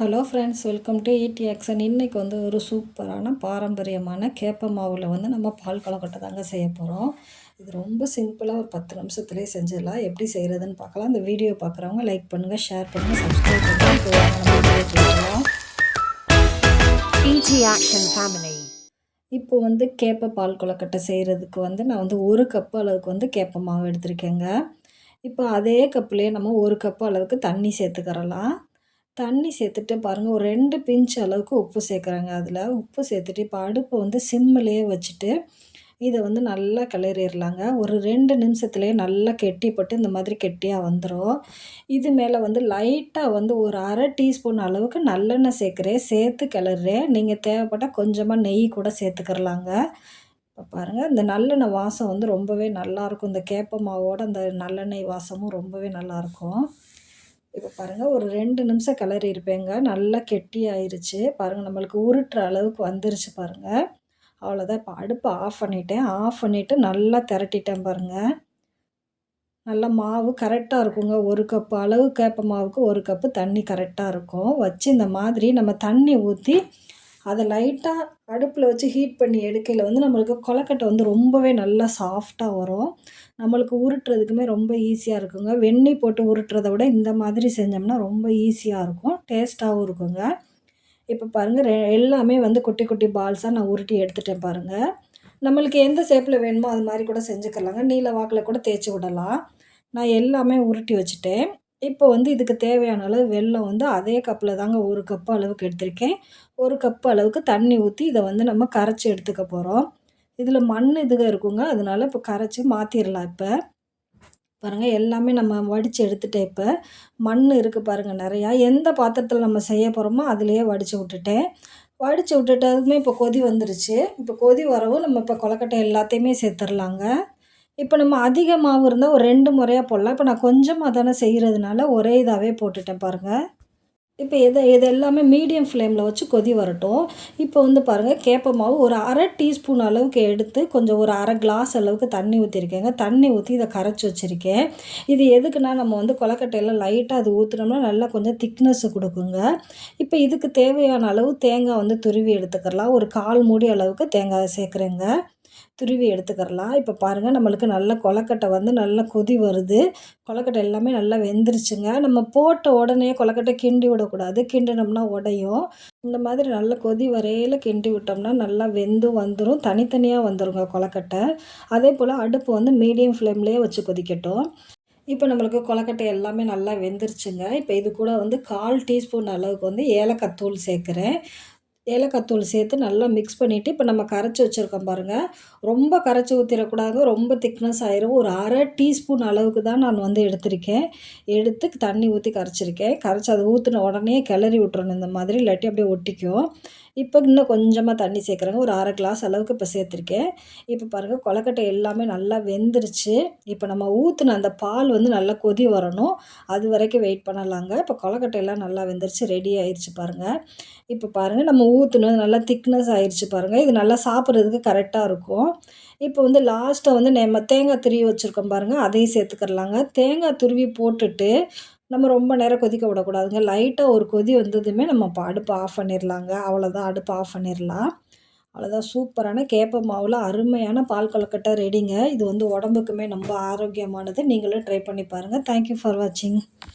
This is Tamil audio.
Hello friends welcome to ED action இன்றைக்கி வந்து ஒரு சூப்பரான பாரம்பரியமான கேப்ப மாவில் வந்து நம்ம பால் கொலக்கட்டை தாங்க செய்ய போகிறோம் இது ரொம்ப சிம்பிளாக ஒரு பத்து நிமிஷத்துலேயே செஞ்சிடலாம். எப்படி செய்கிறதுன்னு பார்க்கலாம். இந்த வீடியோ பார்க்குறவங்க லைக் பண்ணுங்கள் ஷேர் பண்ணுங்கள் சப்ஸ்கிரைப் பண்ணுங்கள். இப்போ வந்து கேப்ப பால் கொலக்கட்டை செய்கிறதுக்கு வந்து நான் வந்து ஒரு கப்பு அளவுக்கு வந்து கேப்ப மாவு எடுத்திருக்கேங்க. இப்போ அதே கப்புலேயே நம்ம ஒரு கப்பு அளவுக்கு தண்ணி சேர்த்துக்கிறலாம். தண்ணி சேர்த்துட்டு பாருங்கள் ஒரு ரெண்டு பிஞ்ச் அளவுக்கு உப்பு சேர்க்குறாங்க அதில். உப்பு சேர்த்துட்டு இப்போ அடுப்பை வந்து சிம்மிலேயே வச்சுட்டு இதை வந்து நல்லா கிளறிடலாங்க ஒரு ரெண்டு நிமிஷத்துலேயே நல்லா கெட்டிப்பட்டு இந்த மாதிரி கெட்டியாக வந்துடும் இது மேலே வந்து லைட்டாக வந்து ஒரு அரை டீஸ்பூன் அளவுக்கு நல்லெண்ணெய் சேர்க்குறேன். சேர்த்து கிளறேன் நீங்கள் தேவைப்பட்டால் கொஞ்சமாக நெய் கூட சேர்த்துக்கிறலாங்க. இப்போ பாருங்கள் இந்த நல்லெண்ணெய் வாசம் வந்து ரொம்பவே நல்லாயிருக்கும் இந்த கேப்ப மாவோட அந்த நல்லெண்ணெய் வாசமும் ரொம்பவே நல்லாயிருக்கும் இப்போ பாருங்கள் ஒரு ரெண்டு நிமிஷம் கிளறி இருப்பேங்க. நல்லா கெட்டி ஆயிடுச்சு பாருங்கள் நம்மளுக்கு உருட்டுற அளவுக்கு வந்துருச்சு பாருங்கள் அவ்வளோதான் இப்போ அடுப்பை ஆஃப் பண்ணிட்டேன். ஆஃப் பண்ணிவிட்டு நல்லா திரட்டிட்டேன் பாருங்கள் நல்லா மாவு கரெக்டாக இருக்குங்க. ஒரு கப்பு அளவு கேப்ப மாவுக்கு ஒரு கப்பு தண்ணி கரெக்டாக இருக்கும். வச்சு இந்த மாதிரி நம்ம தண்ணி ஊற்றி அதை லைட்டாக அடுப்பில் வச்சு ஹீட் பண்ணி எடுக்கையில் வந்து நம்மளுக்கு கொலக்கட்டை வந்து ரொம்பவே நல்லா சாஃப்டாக வரும். நம்மளுக்கு உருட்டுறதுக்குமே ரொம்ப ஈஸியாக இருக்குங்க. வெந்நீர் போட்டு உருட்டுறதை விட இந்த மாதிரி செஞ்சோம்னா ரொம்ப ஈஸியாக இருக்கும். டேஸ்ட்டாகவும் இருக்குங்க. இப்போ பாருங்கள் ரெ எல்லாமே வந்து குட்டி குட்டி பால்ஸாக நான் உருட்டி எடுத்துட்டேன் பாருங்கள் நம்மளுக்கு எந்த ஷேப்பில் வேணுமோ அது மாதிரி கூட செஞ்சுக்கலாங்க. நீல வாக்கில் கூட தேய்ச்சி விடலாம். நான் எல்லாமே உருட்டி வச்சுட்டேன். இப்போ வந்து இதுக்கு தேவையான அளவு வெல்லம் வந்து அதே கப்பில் தாங்க ஒரு கப்பு அளவுக்கு எடுத்திருக்கேன். ஒரு கப்பு அளவுக்கு தண்ணி ஊற்றி இதை வந்து நம்ம கரைச்சி எடுத்துக்க போகிறோம் இதில் மண் இதுக இருக்குங்க. அதனால இப்போ கரைச்சி மாற்றிடலாம் இப்போ. பாருங்கள் எல்லாமே நம்ம வடித்து எடுத்துட்டேன் இப்போ. மண் இருக்குது பாருங்கள் நிறையா. எந்த பாத்திரத்தில் நம்ம செய்ய போகிறோமோ அதிலையே வடித்து விட்டுட்டேன். வடித்து விட்டுட்டதுமே இப்போ கொதி வந்துருச்சு. இப்போ கொதி வரவும் நம்ம இப்போ கொலக்கட்டை எல்லாத்தையுமே சேர்த்துர்லாங்க. இப்போ நம்ம அதிக மாவு இருந்தால் ஒரு ரெண்டு முறையாக போடலாம். இப்போ நான் கொஞ்சமாக தானே செய்கிறதுனால ஒரே இதாகவே போட்டுட்டேன் பாருங்கள் இப்போ இதை இது எல்லாமே மீடியம் ஃப்ளேமில் வச்சு கொதி வரட்டும். இப்போ வந்து பாருங்கள் கேப்ப மாவு ஒரு அரை டீஸ்பூன் அளவுக்கு எடுத்து கொஞ்சம் ஒரு அரை கிளாஸ் அளவுக்கு தண்ணி ஊற்றிருக்கேங்க தண்ணி ஊற்றி இதை கரைச்சி வச்சுருக்கேன். இது எதுக்குன்னா நம்ம வந்து கொலக்கட்டையில் லைட்டாக அது ஊற்றுனோம்னா நல்லா கொஞ்சம் திக்னஸ் கொடுக்குங்க. இப்போ இதுக்கு தேவையான அளவு தேங்காய் வந்து துருவி எடுத்துக்கலாம் ஒரு கால் மூடி அளவுக்கு தேங்காய் சேர்க்குறேங்க. துருவி எடுத்துக்கிறலாம். இப்போ பாருங்கள் நம்மளுக்கு நல்ல கொலக்கட்டை வந்து நல்லா கொதி வருது. கொலக்கட்டை எல்லாமே நல்லா வெந்துருச்சுங்க. நம்ம போட்ட உடனே கொலக்கட்டை கிண்டி விடக்கூடாது. கிண்டினோம்னா உடையும். இந்த மாதிரி நல்ல கொதி வரையில் கிண்டி விட்டோம்னா நல்லா வெந்து வந்துடும் தனித்தனியாக வந்துடுங்க கொலக்கட்டை. அதே போல் அடுப்பு வந்து மீடியம் ஃப்ளேம்லேயே வச்சு கொதிக்கட்டும். இப்போ நம்மளுக்கு கொலக்கட்டை எல்லாமே நல்லா வெந்துருச்சுங்க. இப்போ இது கூட வந்து கால் டீஸ்பூன் அளவுக்கு வந்து ஏலக்காய் தூள் சேர்க்குறேன். ஏலக்காய்த்தூள் சேர்த்து நல்லா மிக்ஸ் பண்ணிவிட்டு இப்போ நம்ம கரைச்சி வச்சுருக்கோம் பாருங்கள் ரொம்ப கரைச்சி ஊற்றிடக்கூடாது ரொம்ப திக்னஸ் ஆயிரும். ஒரு அரை டீஸ்பூன் அளவுக்கு தான் நான் வந்து எடுத்திருக்கேன். எடுத்து தண்ணி ஊற்றி கரைச்சிருக்கேன். கரைச்சி அதை ஊற்றின உடனே கிளறி விட்டுறணும் இந்த மாதிரி. இல்லாட்டி அப்படியே ஒட்டிக்கும். இப்போ இன்னும் கொஞ்சமாக தண்ணி சேர்க்குறேங்க. ஒரு அரை கிளாஸ் அளவுக்கு இப்போ சேர்த்துருக்கேன். இப்போ பாருங்கள் கொலக்கட்டை எல்லாமே நல்லா வெந்துருச்சு. இப்போ நம்ம ஊற்றுன அந்த பால் வந்து நல்லா கொதி வரணும். அது வரைக்கும் வெயிட் பண்ணலாங்க. இப்போ கொலக்கட்டை எல்லாம் நல்லா வெந்துருச்சு ரெடி ஆயிடுச்சு பாருங்கள் இப்போ பாருங்கள் நம்ம ஊற்றுனது நல்லா திக்னஸ் ஆயிடுச்சு பாருங்கள் இது நல்லா சாப்பிட்றதுக்கு கரெக்டாக இருக்கும். இப்போ வந்து லாஸ்ட்டாக வந்து நம்ம தேங்காய் துருவி வச்சுருக்கோம் பாருங்கள் அதையும் சேர்த்துக்கிறலாங்க. தேங்காய் துருவி போட்டுட்டு நம்ம ரொம்ப நேரம் கொதிக்க விடக்கூடாதுங்க. லைட்டாக ஒரு கொதி வந்ததுமே நம்ம இப்போ அடுப்பை ஆஃப் பண்ணிடலாங்க அவ்வளோதான் அடுப்பு ஆஃப் பண்ணிடலாம் அவ்வளோதான் சூப்பரான கேப்ப மாவில் அருமையான பால் கொழுக்கட்டை ரெடிங்க இது வந்து உடம்புக்குமே ரொம்ப ஆரோக்கியமானது. நீங்களும் ட்ரை பண்ணி பாருங்கள் தேங்க்யூ ஃபார் வாட்சிங்